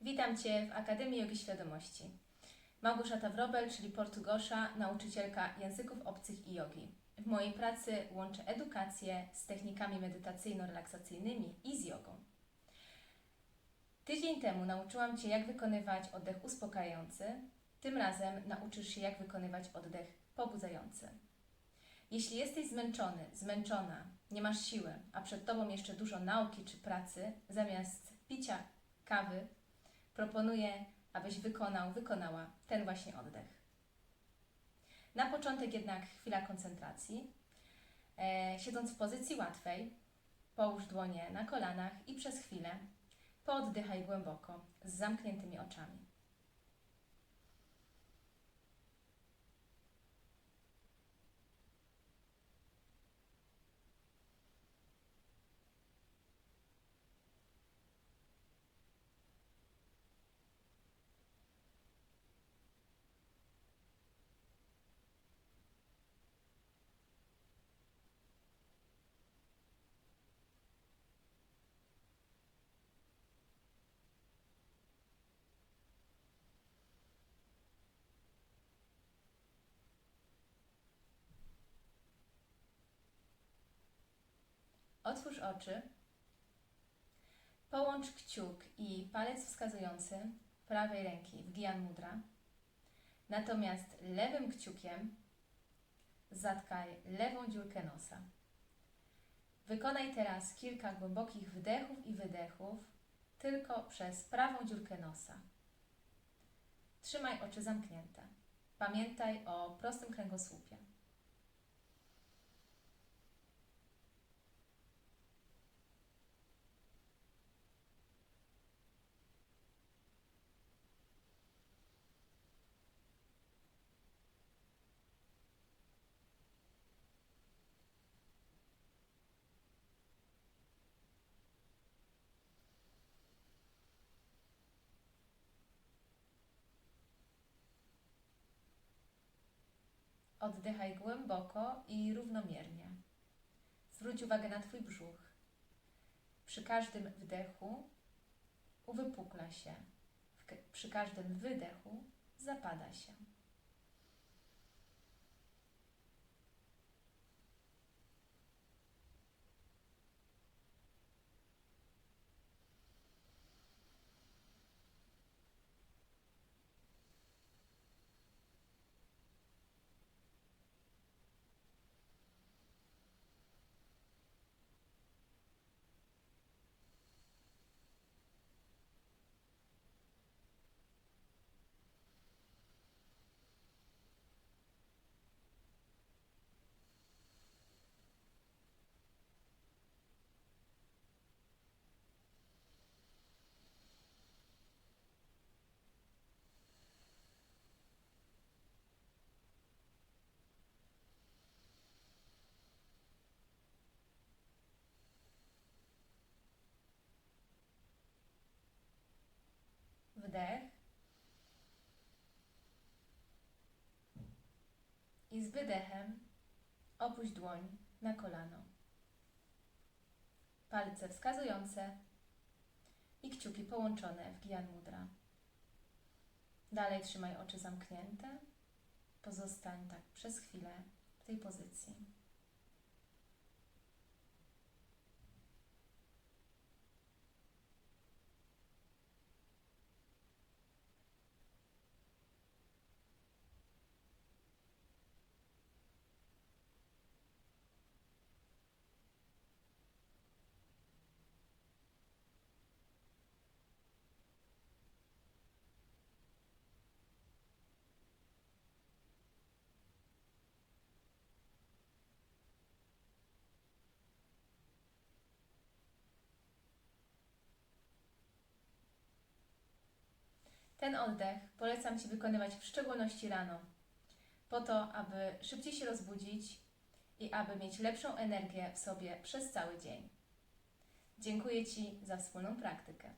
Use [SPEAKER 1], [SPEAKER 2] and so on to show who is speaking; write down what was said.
[SPEAKER 1] Witam Cię w Akademii Jogi Świadomości. Małgorzata Wrobel, czyli Portugosza, nauczycielka języków obcych i jogi. W mojej pracy łączę edukację z technikami medytacyjno-relaksacyjnymi i z jogą. Tydzień temu nauczyłam Cię, jak wykonywać oddech uspokajający. Tym razem nauczysz się, jak wykonywać oddech pobudzający. Jeśli jesteś zmęczony, zmęczona, nie masz siły, a przed Tobą jeszcze dużo nauki czy pracy, zamiast picia kawy, proponuję, abyś wykonał, wykonała ten właśnie oddech. Na początek jednak chwila koncentracji. E, siedząc w pozycji łatwej, połóż dłonie na kolanach i przez chwilę pooddychaj głęboko z zamkniętymi oczami. Otwórz oczy. Połącz kciuk i palec wskazujący prawej ręki w Gyan Mudra. Natomiast lewym kciukiem zatkaj lewą dziurkę nosa. Wykonaj teraz kilka głębokich wdechów i wydechów tylko przez prawą dziurkę nosa. Trzymaj oczy zamknięte. Pamiętaj o prostym kręgosłupie. Oddychaj głęboko i równomiernie. Zwróć uwagę na Twój brzuch. Przy każdym wdechu uwypukla się, przy każdym wydechu zapada się. Wdech. I z wydechem opuść dłoń na kolano. Palce wskazujące i kciuki połączone w Gyan Mudra. Dalej trzymaj oczy zamknięte. Pozostań tak przez chwilę w tej pozycji. Ten oddech polecam Ci wykonywać w szczególności rano, po to, aby szybciej się rozbudzić i aby mieć lepszą energię w sobie przez cały dzień. Dziękuję Ci za wspólną praktykę.